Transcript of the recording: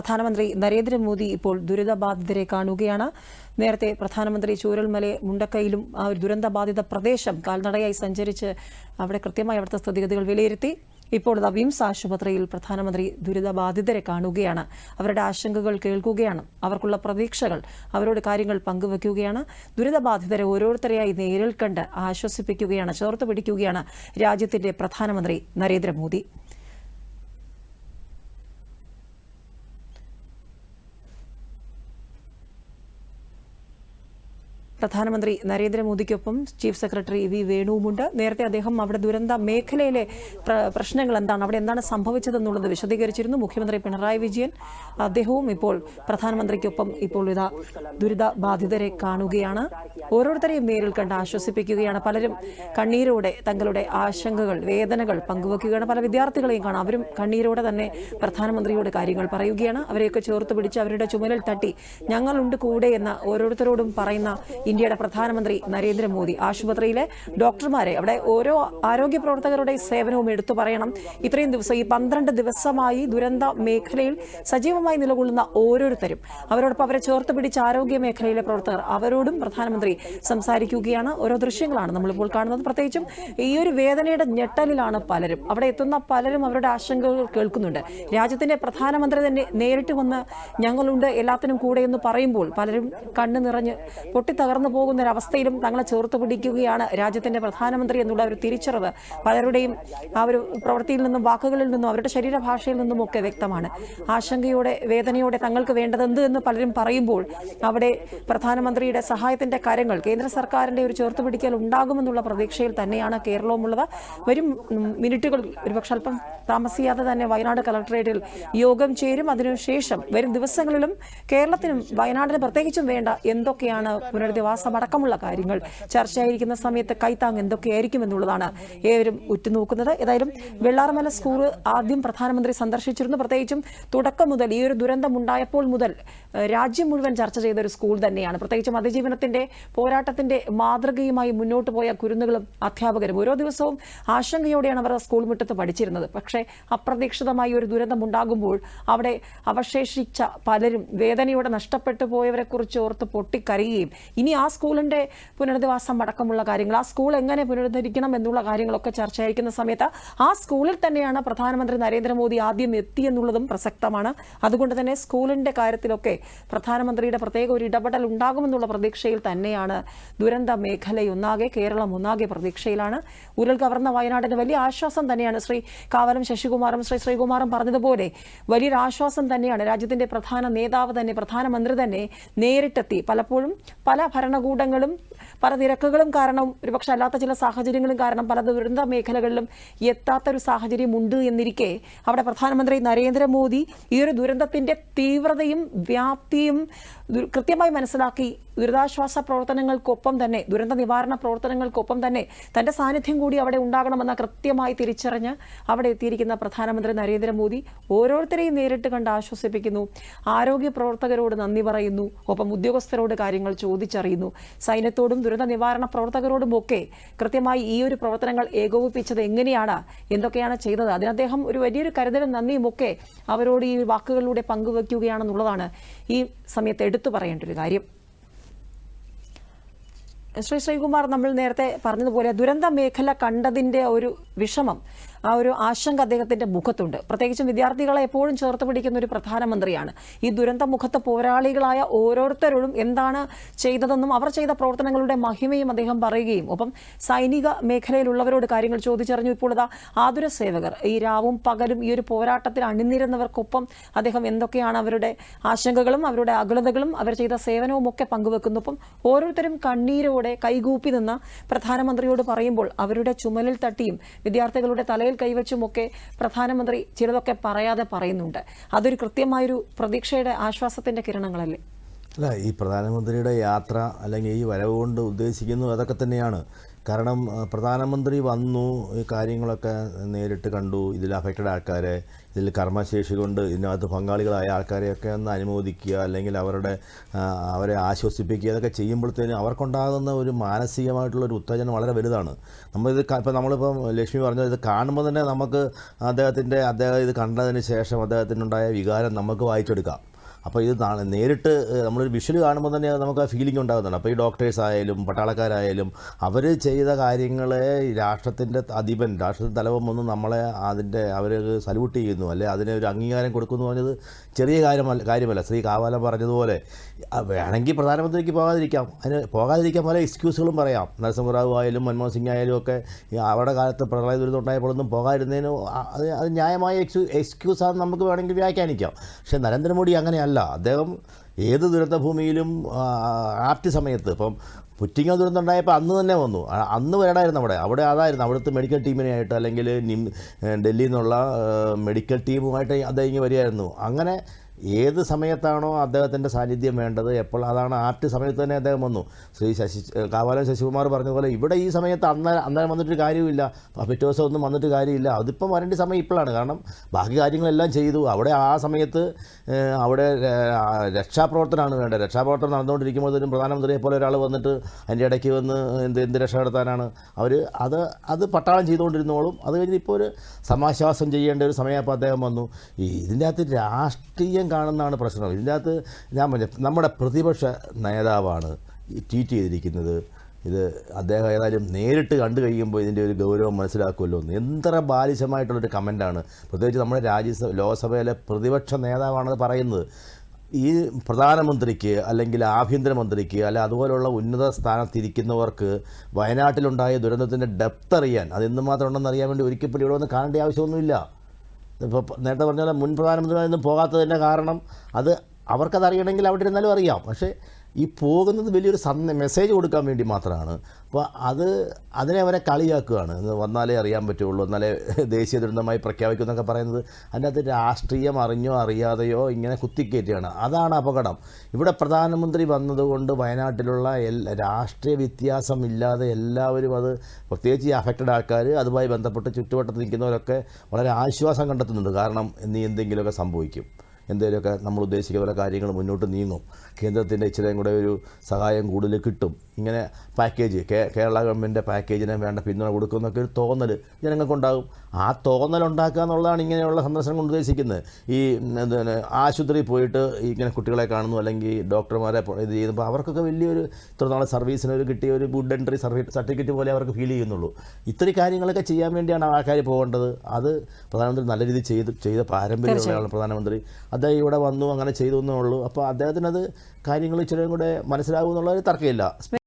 പ്രധാനമന്ത്രി നരേന്ദ്രമോദി ഇപ്പോൾ ദുരിതബാധിതരെ കാണുകയാണ്. നേരത്തെ പ്രധാനമന്ത്രി ചൂരൽമല മുണ്ടക്കയിലും ആ ഒരു ദുരന്തബാധിത പ്രദേശം കാൽനടയായി സഞ്ചരിച്ച് അവിടെ കൃത്യമായി അവിടുത്തെ സ്ഥിതിഗതികൾ വിലയിരുത്തി. ഇപ്പോൾ വിംസ് ആശുപത്രിയിൽ പ്രധാനമന്ത്രി ദുരിതബാധിതരെ കാണുകയാണ്. അവരുടെ ആശങ്കകൾ കേൾക്കുകയാണ്. അവർക്കുള്ള പ്രതീക്ഷകൾ അവരോട് കാര്യങ്ങൾ പങ്കുവെക്കുകയാണ്. ദുരിതബാധിതരെ ഓരോരുത്തരെയായി നേരിൽ കണ്ട് ആശ്വസിപ്പിക്കുകയാണ് ചേർത്ത് പിടിക്കുകയാണ് രാജ്യത്തിന്റെ പ്രധാനമന്ത്രി നരേന്ദ്രമോദി. പ്രധാനമന്ത്രി നരേന്ദ്രമോദിക്കൊപ്പം ചീഫ് സെക്രട്ടറി വി വേണുവുമുണ്ട്. നേരത്തെ അദ്ദേഹം അവിടെ ദുരന്ത മേഖലയിലെ പ്രശ്നങ്ങൾ എന്താണ് അവിടെ എന്താണ് സംഭവിച്ചതെന്നുള്ളത് വിശദീകരിച്ചിരുന്നു. മുഖ്യമന്ത്രി പിണറായി വിജയൻ അദ്ദേഹവും ഇപ്പോൾ പ്രധാനമന്ത്രിക്കൊപ്പം ഇപ്പോൾ ഇതാ ദുരിത ബാധിതരെ കാണുകയാണ്. ഓരോരുത്തരെയും നേരിൽ കണ്ട് ആശ്വസിപ്പിക്കുകയാണ്. പലരും കണ്ണീരോടെ തങ്ങളുടെ ആശങ്കകൾ വേദനകൾ പങ്കുവെക്കുകയാണ്. പല വിദ്യാർത്ഥികളെയും കാണാം. അവരും കണ്ണീരോടെ തന്നെ പ്രധാനമന്ത്രിയോട് കാര്യങ്ങൾ പറയുകയാണ്. അവരെയൊക്കെ ചേർത്ത് പിടിച്ച് അവരുടെ ചുമലിൽ തട്ടി ഞങ്ങളുണ്ട് കൂടെ എന്ന ഓരോരുത്തരോടും പറയുന്ന ഇന്ത്യയുടെ പ്രധാനമന്ത്രി നരേന്ദ്രമോദി ആശുപത്രിയിലെ ഡോക്ടർമാരെ അവിടെ ഓരോ ആരോഗ്യ പ്രവർത്തകരുടെ സേവനവും എടുത്തു പറയണം. ഇത്രയും ദിവസം ഈ പന്ത്രണ്ട് ദിവസമായി ദുരന്ത മേഖലയിൽ സജീവമായി നിലകൊള്ളുന്ന ഓരോരുത്തരും. അവരോടൊപ്പം അവരെ ചേർത്ത് പിടിച്ച ആരോഗ്യ മേഖലയിലെ പ്രവർത്തകർ അവരോടും പ്രധാനമന്ത്രി സംസാരിക്കുകയാണ്. ഓരോ ദൃശ്യങ്ങളാണ് നമ്മളിപ്പോൾ കാണുന്നത്. പ്രത്യേകിച്ചും ഈ ഒരു വേദനയുടെ ഞെട്ടലിലാണ് പലരും. അവിടെ എത്തുന്ന പലരും അവരുടെ ആശങ്കകൾ കേൾക്കുന്നുണ്ട്. രാജ്യത്തിന്റെ പ്രധാനമന്ത്രി തന്നെ നേരിട്ട് വന്ന് ഞങ്ങളുണ്ട് എല്ലാത്തിനും കൂടെ എന്ന് പറയുമ്പോൾ പലരും കണ്ണു നിറഞ്ഞ് പൊട്ടിത്തകർന്നു പോകുന്ന ഒരവസ്ഥയിലും തങ്ങളെ ചേർത്ത് പിടിക്കുകയാണ് രാജ്യത്തിന്റെ പ്രധാനമന്ത്രി എന്നുള്ള ഒരു തിരിച്ചറിവ് പലരുടെയും ആ ഒരു പ്രവൃത്തിയിൽ നിന്നും വാക്കുകളിൽ നിന്നും അവരുടെ ശരീരഭാഷയിൽ നിന്നും ഒക്കെ വ്യക്തമാണ്. ആശങ്കയോടെ വേദനയോടെ തങ്ങൾക്ക് വേണ്ടതെന്ത് എന്ന് പലരും പറയുമ്പോൾ അവിടെ പ്രധാനമന്ത്രിയുടെ സഹായത്തിന്റെ കാര്യങ്ങൾ കേന്ദ്ര സർക്കാരിന്റെ ഒരു ചേർത്തുപിടിക്കൽ ഉണ്ടാകുമെന്നുള്ള പ്രതീക്ഷയിൽ തന്നെയാണ് കേരളവുമുള്ളത്. വരും മിനിറ്റുകൾ ഒരുപക്ഷെ അല്പം താമസിയാതെ തന്നെ വയനാട് കളക്ടറേറ്റിൽ യോഗം ചേരും. അതിനുശേഷം വരും ദിവസങ്ങളിലും കേരളത്തിനും വയനാടിന് പ്രത്യേകിച്ചും വേണ്ട എന്തൊക്കെയാണ് പുനരധിവാസം അടക്കമുള്ള കാര്യങ്ങൾ. ചർച്ചയായിരിക്കുന്ന സമയത്ത് കൈത്താങ് എന്തൊക്കെയായിരിക്കും എന്നുള്ളതാണ് ഏവരും ഉറ്റുനോക്കുന്നത്. ഏതായാലും വെള്ളാർമല സ്കൂൾ ആദ്യം പ്രധാനമന്ത്രി സന്ദർശിച്ചിരുന്നു. പ്രത്യേകിച്ചും തുടക്കം മുതൽ ഈ ഒരു ദുരന്തമുണ്ടായപ്പോൾ മുതൽ രാജ്യം മുഴുവൻ ചർച്ച ചെയ്ത ഒരു സ്കൂൾ തന്നെയാണ്. പ്രത്യേകിച്ചും അതിജീവനത്തിന്റെ പോരാട്ടത്തിന്റെ മാതൃകയുമായി മുന്നോട്ട് പോയ കുരുന്നുകളും അധ്യാപകരും ഓരോ ദിവസവും ആശങ്കയോടെയാണ് അവർ സ്കൂൾ മുറ്റത്ത് പഠിച്ചിരുന്നത്. പക്ഷേ അപ്രതീക്ഷിതമായി ഒരു ദുരന്തം ഉണ്ടാകുമ്പോൾ അവിടെ അവശേഷിച്ച പലരും വേദനയോടെ നഷ്ടപ്പെട്ടു പോയവരെക്കുറിച്ച് ഓർത്ത് പൊട്ടിക്കരയുകയും ഇനി സ്കൂളിന്റെ പുനരധിവാസം അടക്കമുള്ള കാര്യങ്ങൾ ആ സ്കൂൾ എങ്ങനെ പുനരുദ്ധരിക്കണം എന്നുള്ള കാര്യങ്ങളൊക്കെ ചർച്ചയായിരിക്കുന്ന സമയത്ത് ആ സ്കൂളിൽ തന്നെയാണ് പ്രധാനമന്ത്രി നരേന്ദ്രമോദി ആദ്യം എത്തിയെന്നുള്ളതും പ്രസക്തമാണ്. അതുകൊണ്ട് തന്നെ സ്കൂളിന്റെ കാര്യത്തിലൊക്കെ പ്രധാനമന്ത്രിയുടെ പ്രത്യേക ഒരു ഇടപെടൽ ഉണ്ടാകുമെന്നുള്ള പ്രതീക്ഷയിൽ തന്നെയാണ് ദുരന്ത മേഖലയൊന്നാകെ കേരളം ഒന്നാകെ പ്രതീക്ഷയിലാണ്. ഉരുൾ കവർന്ന വയനാടിന് വലിയ ആശ്വാസം തന്നെയാണ്. ശ്രീ കാവലം ശശികുമാറും ശ്രീ ശ്രീകുമാറും പറഞ്ഞതുപോലെ വലിയൊരു ആശ്വാസം തന്നെയാണ് രാജ്യത്തിന്റെ പ്രധാന നേതാവ് തന്നെ പ്രധാനമന്ത്രി തന്നെ നേരിട്ടെത്തി. പലപ്പോഴും പല ഭരണകൂടങ്ങളും പല തിരക്കുകളും കാരണം ഒരുപക്ഷെ അല്ലാത്ത ചില സാഹചര്യങ്ങളും കാരണം പല ദുരന്ത മേഖലകളിലും എത്താത്തൊരു സാഹചര്യമുണ്ട് എന്നിരിക്കെ അവിടെ പ്രധാനമന്ത്രി നരേന്ദ്രമോദി ഈ ഒരു ദുരന്തത്തിന്റെ തീവ്രതയും വ്യാപ്തിയും കൃത്യമായി മനസ്സിലാക്കി ദുരിതാശ്വാസ പ്രവർത്തനങ്ങൾക്കൊപ്പം തന്നെ ദുരന്ത നിവാരണ പ്രവർത്തനങ്ങൾക്കൊപ്പം തന്നെ തന്റെ സാന്നിധ്യം കൂടി അവിടെ ഉണ്ടാകണമെന്ന കൃത്യമായി തിരിച്ചറിഞ്ഞ് അവിടെ എത്തിയിരിക്കുന്ന പ്രധാനമന്ത്രി നരേന്ദ്രമോദി ഓരോരുത്തരെയും നേരിട്ട് കണ്ട് ആശ്വസിപ്പിക്കുന്നു. ആരോഗ്യ പ്രവർത്തകരോട് നന്ദി പറയുന്നു. ഒപ്പം ഉദ്യോഗസ്ഥരോട് കാര്യങ്ങൾ ചോദിച്ചറിയുന്നു. സൈന്യത്തോടും ദുരന്ത നിവാരണ പ്രവർത്തകരോടും ഒക്കെ കൃത്യമായി ഈ ഒരു പ്രവർത്തനങ്ങൾ ഏകോപിപ്പിച്ചത് എങ്ങനെയാണ്? എന്തൊക്കെയാണ് ചെയ്തത്? അതിന് അദ്ദേഹം ഒരു വലിയൊരു കരുതലും നന്ദിയും ഒക്കെ അവരോട് ഈ വാക്കുകളിലൂടെ പങ്കുവെക്കുകയാണെന്നുള്ളതാണ് ഈ സമയത്ത് എടുത്തു പറയേണ്ട ഒരു കാര്യം. ശ്രീ ശ്രീകുമാർ നമ്മൾ നേരത്തെ പറഞ്ഞതുപോലെ ദുരന്ത മേഖല കണ്ടതിന്റെ ഒരു വിഷമം ആ ഒരു ആശങ്ക അദ്ദേഹത്തിന്റെ മുഖത്തുണ്ട്. പ്രത്യേകിച്ചും വിദ്യാർത്ഥികളെ എപ്പോഴും ചേർത്ത് പിടിക്കുന്ന ഒരു പ്രധാനമന്ത്രിയാണ്. ഈ ദുരന്ത മുഖത്ത് പോരാളികളായ ഓരോരുത്തരോടും എന്താണ് ചെയ്തതെന്നും അവർ ചെയ്ത പ്രവർത്തനങ്ങളുടെ മഹിമയും അദ്ദേഹം പറയുകയും ഒപ്പം സൈനിക മേഖലയിലുള്ളവരോട് കാര്യങ്ങൾ ചോദിച്ചറിഞ്ഞു. ഇപ്പോൾ ഇതാ ആതുര സേവകർ ഈ രാവും പകലും ഈ ഒരു പോരാട്ടത്തിൽ അണിനിരുന്നവർക്കൊപ്പം അദ്ദേഹം എന്തൊക്കെയാണ് അവരുടെ ആശങ്കകളും അവരുടെ അകലതകളും അവർ ചെയ്ത സേവനവും ഒക്കെ പങ്കുവെക്കുന്നു. ഒപ്പം ഓരോരുത്തരും കണ്ണീരോടെ കൈകൂപ്പി നിന്ന പ്രധാനമന്ത്രിയോട് പറയുമ്പോൾ അവരുടെ ചുമലിൽ തട്ടിയും വിദ്യാർത്ഥികളുടെ തലയിൽ കൈവച്ചുമൊക്കെ പ്രധാനമന്ത്രി ചിലതൊക്കെ പറയാതെ പറയുന്നുണ്ട്. അതൊരു കൃത്യമായൊരു പ്രതീക്ഷയുടെ ആശ്വാസത്തിന്റെ കിരണങ്ങളല്ലേ? അല്ല ഈ പ്രധാനമന്ത്രിയുടെ യാത്ര അല്ലെങ്കിൽ ഈ വരവ് കൊണ്ട് ഉദ്ദേശിക്കുന്നു അതൊക്കെ തന്നെയാണ്. കാരണം പ്രധാനമന്ത്രി വന്നു ഈ കാര്യങ്ങളൊക്കെ നേരിട്ട് കണ്ടു. ഇതിൽ അഫക്റ്റഡ് ആൾക്കാരെ ഇതിൽ കർമ്മശേഷി കൊണ്ട് ഇതിനകത്ത് പങ്കാളികളായ ആൾക്കാരെയൊക്കെ ഒന്ന് അനുമോദിക്കുക അല്ലെങ്കിൽ അവരുടെ അവരെ ആശ്വസിപ്പിക്കുക ഇതൊക്കെ ചെയ്യുമ്പോഴത്തേനും അവർക്കുണ്ടാകുന്ന ഒരു മാനസികമായിട്ടുള്ള ഒരു ഉത്തേജനം വളരെ വലുതാണ്. നമ്മളിത് ഇപ്പം നമ്മളിപ്പം ലക്ഷ്മി പറഞ്ഞത് ഇത് കാണുമ്പോൾ തന്നെ നമുക്ക് അദ്ദേഹത്തിന്റെ അദ്ദേഹം ഇത് കണ്ടതിന് ശേഷം അദ്ദേഹത്തിനുണ്ടായ വികാരം നമുക്ക് വായിച്ചെടുക്കാം. അപ്പോൾ ഇത് നേരിട്ട് നമ്മളൊരു വിഷ്വൽ കാണുമ്പോൾ തന്നെ നമുക്ക് ആ ഫീലിംഗ് ഉണ്ടാകുന്നുണ്ട് അപ്പോൾ ഈ ഡോക്ടേഴ്സ് ആയാലും പട്ടാളക്കാരായാലും അവർ ചെയ്ത കാര്യങ്ങളെ രാഷ്ട്രത്തിന്റെ അധിപൻ രാഷ്ട്രത്തിന്റെ തലവൻ വന്ന് നമ്മളെ അതിന്റെ അവർ സല്യൂട്ട് ചെയ്യുന്നു. അല്ലെ അതിനെ ഒരു അംഗീകാരം കൊടുക്കുന്നു പറഞ്ഞത് ചെറിയ കാര്യമല്ല കാര്യമല്ല. ശ്രീ കാവാലം പറഞ്ഞതുപോലെ വേണമെങ്കിൽ പ്രധാനമന്ത്രിക്ക് പോകാതിരിക്കാം. അതിന് പോകാതിരിക്കാൻ പല എക്സ്ക്യൂസുകളും പറയാം. നരസിംഹറാവു ആയാലും മൻമോഹൻ സിംഗ് ആയാലും ഒക്കെ അവരുടെ കാലത്ത് പ്രളയ ദുരിതം ഉണ്ടായപ്പോഴൊന്നും പോകാതിരുന്നതിന് അത് അത് ന്യായമായ എക്സ്ക്യൂ എക്സ്ക്യൂസാണെന്ന് നമുക്ക് വേണമെങ്കിൽ വ്യാഖ്യാനിക്കാം. പക്ഷേ നരേന്ദ്രമോദി അങ്ങനെയല്ല. അദ്ദേഹം ഏത് ദുരന്തഭൂമിയിലും ഭൂമിയിലും ആപ്റ്റ് സമയത്ത് ഇപ്പം പുറ്റിങ്ങ ദുരന്തം ഉണ്ടായപ്പോൾ അന്ന് തന്നെ വന്നു. അന്ന് വരണമായിരുന്നു അവിടെ. അവിടെ അതായിരുന്നു. അവിടുത്തെ മെഡിക്കൽ ടീമിനായിട്ട് അല്ലെങ്കിൽ നിം ഡൽഹിയിൽ നിന്നുള്ള മെഡിക്കൽ ടീമുമായിട്ട് അദ്ദേഹം വരികയായിരുന്നു. അങ്ങനെ ഏത് സമയത്താണോ അദ്ദേഹത്തിന്റെ സാന്നിധ്യം വേണ്ടത്? എപ്പോൾ അതാണ് ആറ്റ് സമയത്ത് തന്നെ അദ്ദേഹം വന്നു. ശ്രീ ശശി കാവാലം ശശികുമാർ പറഞ്ഞതുപോലെ ഇവിടെ ഈ സമയത്ത് അന്ന അന്നേരം വന്നിട്ട് കാര്യമില്ല പിറ്റേ ദിവസം ഒന്നും വന്നിട്ട് കാര്യമില്ല. അതിപ്പം വരേണ്ട സമയം ഇപ്പോഴാണ്. കാരണം ബാക്കി കാര്യങ്ങളെല്ലാം ചെയ്തു. അവിടെ ആ സമയത്ത് അവിടെ രക്ഷാപ്രവർത്തനമാണ് വേണ്ടത്. രക്ഷാപ്രവർത്തനം നടന്നുകൊണ്ടിരിക്കുമ്പോഴത്തേനും പ്രധാനമന്ത്രിയെ പോലെ ഒരാൾ വന്നിട്ട് അതിന്റെ ഇടയ്ക്ക് വന്ന് എന്ത് എന്ത് രക്ഷ നടത്താനാണ് അവർ അത് അത് പട്ടാളം ചെയ്തുകൊണ്ടിരുന്നോളും. അത് കഴിഞ്ഞ് ഇപ്പോൾ ഒരു സമാശ്വാസം ചെയ്യേണ്ട ഒരു സമയം അപ്പോൾ അദ്ദേഹം വന്നു. ഇതിന്റെ അകത്ത് രാഷ്ട്രീയം കാണുന്നതാണ് പ്രശ്നം. ഇതിനകത്ത് ഞാൻ പറഞ്ഞ നമ്മുടെ പ്രതിപക്ഷ നേതാവാണ് ട്വീറ്റ് ചെയ്തിരിക്കുന്നത്. ഇത് അദ്ദേഹം ഏതായാലും നേരിട്ട് കണ്ടു കഴിയുമ്പോൾ ഇതിന്റെ ഒരു ഗൗരവം മനസ്സിലാക്കുമല്ലോ എന്ന്. എത്ര ബാലിശമായിട്ടുള്ളൊരു കമന്റാണ് പ്രത്യേകിച്ച് നമ്മുടെ രാജ്യസഭ ലോക്സഭയിലെ പ്രതിപക്ഷ നേതാവാണെന്ന് പറയുന്നത്. ഈ പ്രധാനമന്ത്രിക്ക് അല്ലെങ്കിൽ ആഭ്യന്തരമന്ത്രിക്ക് അല്ല അതുപോലുള്ള ഉന്നത സ്ഥാനത്തിരിക്കുന്നവർക്ക് വയനാട്ടിലുണ്ടായ ദുരന്തത്തിന്റെ ഡെപ്ത് അറിയാൻ അത് എന്തുമാത്രം ഉണ്ടെന്ന് അറിയാൻ വേണ്ടി ഒരിക്കൽ ഇവിടെ വന്ന് കാണേണ്ട ആവശ്യമൊന്നുമില്ല. ഇപ്പോൾ നേരത്തെ പറഞ്ഞ പോലെ മുൻ പ്രധാനമന്ത്രിമാരൊന്നും പോകാത്തതിന്റെ കാരണം അത് അവർക്കത് അറിയണമെങ്കിൽ അവിടെ ഇരുന്നാലും അറിയാം. പക്ഷേ ഈ പോകുന്നത് വലിയൊരു സന്ദ മെസ്സേജ് കൊടുക്കാൻ വേണ്ടി മാത്രമാണ്. അപ്പോൾ അത് അതിനെ അവരെ കളിയാക്കുകയാണ്. വന്നാലേ അറിയാൻ പറ്റുള്ളൂ എന്നാലേ ദേശീയ ദുരന്തമായി പ്രഖ്യാപിക്കും എന്നൊക്കെ പറയുന്നത് അതിനകത്ത് രാഷ്ട്രീയം അറിഞ്ഞോ അറിയാതെയോ ഇങ്ങനെ കുത്തിക്കയറ്റുകയാണ്. അതാണ് അപകടം. ഇവിടെ പ്രധാനമന്ത്രി വന്നതുകൊണ്ട് വയനാട്ടിലുള്ള എല്ലാ രാഷ്ട്രീയ വ്യത്യാസമില്ലാതെ എല്ലാവരും അത് പ്രത്യേകിച്ച് ഈ അഫക്റ്റഡ് ആൾക്കാർ അതുമായി ബന്ധപ്പെട്ട് ചുറ്റുവട്ടത്ത് നിൽക്കുന്നവരൊക്കെ വളരെ ആശ്വാസം കണ്ടെത്തുന്നുണ്ട്. കാരണം ഇനി എന്തെങ്കിലുമൊക്കെ സംഭവിക്കും. എന്തെങ്കിലുമൊക്കെ നമ്മൾ ഉദ്ദേശിക്കുന്ന പോലെ കാര്യങ്ങൾ മുന്നോട്ട് നീങ്ങും. കേന്ദ്രത്തിന്റെ ഇച്ചിരിയും കൂടെ ഒരു സഹായം കൂടുതൽ കിട്ടും. ഇങ്ങനെ പാക്കേജ് കേരള ഗവൺമെന്റിന്റെ പാക്കേജിനെ വേണ്ട പിന്തുണ കൊടുക്കുമെന്നൊക്കെ ഒരു തോന്നൽ ജനങ്ങൾക്കുണ്ടാകും. ആ തോന്നൽ ഉണ്ടാക്കുക എന്നുള്ളതാണ് ഇങ്ങനെയുള്ള സന്ദർശനം കൊണ്ട് ഉദ്ദേശിക്കുന്നത്. ഈ എന്താ എന്താണ് ആശുപത്രിയിൽ പോയിട്ട് ഇങ്ങനെ കുട്ടികളെ കാണുന്നു അല്ലെങ്കിൽ ഡോക്ടർമാരെ ഇത് ചെയ്യുമ്പോൾ അവർക്കൊക്കെ വലിയൊരു ഇത്ര നാളെ സർവീസിന് ഒരു കിട്ടിയ ഒരു ഗുഡ് എൻട്രി സർട്ടിഫിക്കറ്റ് പോലെ അവർക്ക് ഫീൽ ചെയ്യുന്നുള്ളൂ. ഇത്രയും കാര്യങ്ങളൊക്കെ ചെയ്യാൻ വേണ്ടിയാണ് ആൾക്കാർ പോകേണ്ടത്. അത് പ്രധാനമന്ത്രി നല്ല രീതിയിൽ ചെയ്ത് ചെയ്ത പാരമ്പര്യമുള്ള പ്രധാനമന്ത്രി. അദ്ദേഹം ഇവിടെ വന്നു അങ്ങനെ ചെയ്തു എന്നേ ഉള്ളൂ. അപ്പോൾ അദ്ദേഹത്തിനത് കാര്യങ്ങൾ ഇച്ചിരി കൂടെ മനസ്സിലാകും എന്നുള്ളൊരു തർക്കമില്ല.